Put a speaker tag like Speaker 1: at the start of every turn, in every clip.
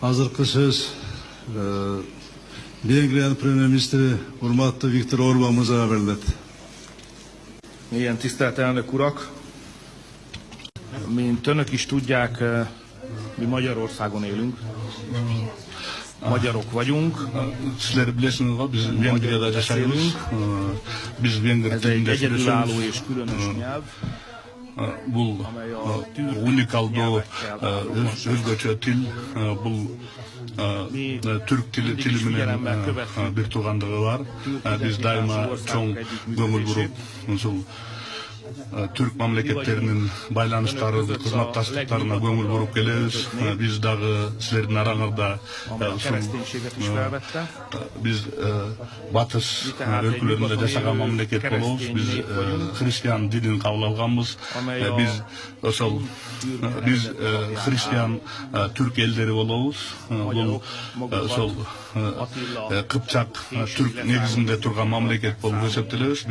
Speaker 1: hazırkısız e, Belgrad Pröminiszteri Urmatta Viktor Orbán mozávellett.
Speaker 2: Milyen tisztelt elnök urak! Mint önök is tudják, e, mi Magyarországon élünk. Magyarok vagyunk.
Speaker 3: Sizler bilirsiniz, biz Vengria'da yaşıyoruz. E, biz Vengria'da yaşıyoruz.
Speaker 2: Ez egy egyedülálló és különös e, nyelv.
Speaker 3: бул уникалдуу өзгөчө тил бул түрк тили тили менен бир туугандыгы бар биз дайыма чоң көңүл буруп ушул E, Biz daima çoğun gömül burup uşul e, Türk mamleketlerinin baylanışları, kızmattaşlıklarına gömül burup geleriz. E, Biz dağı sizlerin arаңарда
Speaker 2: amely a
Speaker 3: ушул
Speaker 2: kereszténységet is felvette.
Speaker 3: biz e, batış e, өлкөлөрүндө жашаган мамлекет болобуз биз e, христиан динин кабыл алганбыз E, biz ошол e, biz e, христиан e, түрк элдери болобуз E, бул e, ошол e, e, кыпчак e, түрк негизинде турган мамлекет болуп эсептелебиз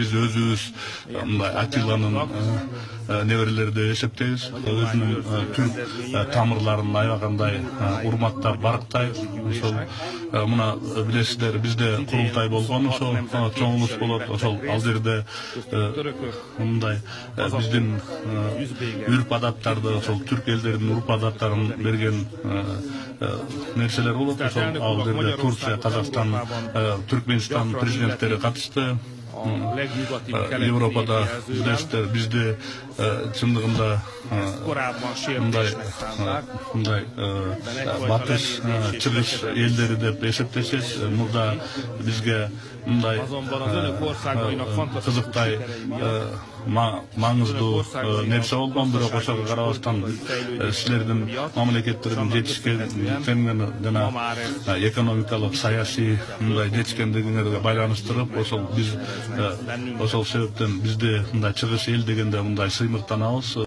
Speaker 3: деп эсептейбиз өзүнүн e, тамырларын аябагандай урматтап барктайбыз ошол мына билесиздер бизде курултай болгон ошол чоңубуз болот ошол ал жерде мындай биздин үрп адаттарды ошол түрк элдеринин урп адаттарын берген нерселер болот ошол ал жерде турция казакстан түркменстан президенттери катышты
Speaker 2: A legnyugatibb keleti
Speaker 3: Европада чындыгында e,
Speaker 2: korábban
Speaker 3: мындай
Speaker 2: szánták.
Speaker 3: батыш чыгыш элдери деп эсептешет мурда бизге мындай
Speaker 2: Azonban az önök országainak fantasztikus
Speaker 3: кызыктай
Speaker 2: sikerei miatt
Speaker 3: маңыздуу нерсе болгон бирок ошого карабастан силердин мамлекеттердин жетишкендигине жана экономикалык саясий мындай жетишкендигиңерге байланыштырып ошол биз ошол себептен бизде мындай чыгыш эл дегенде мындай сыймыктанабыз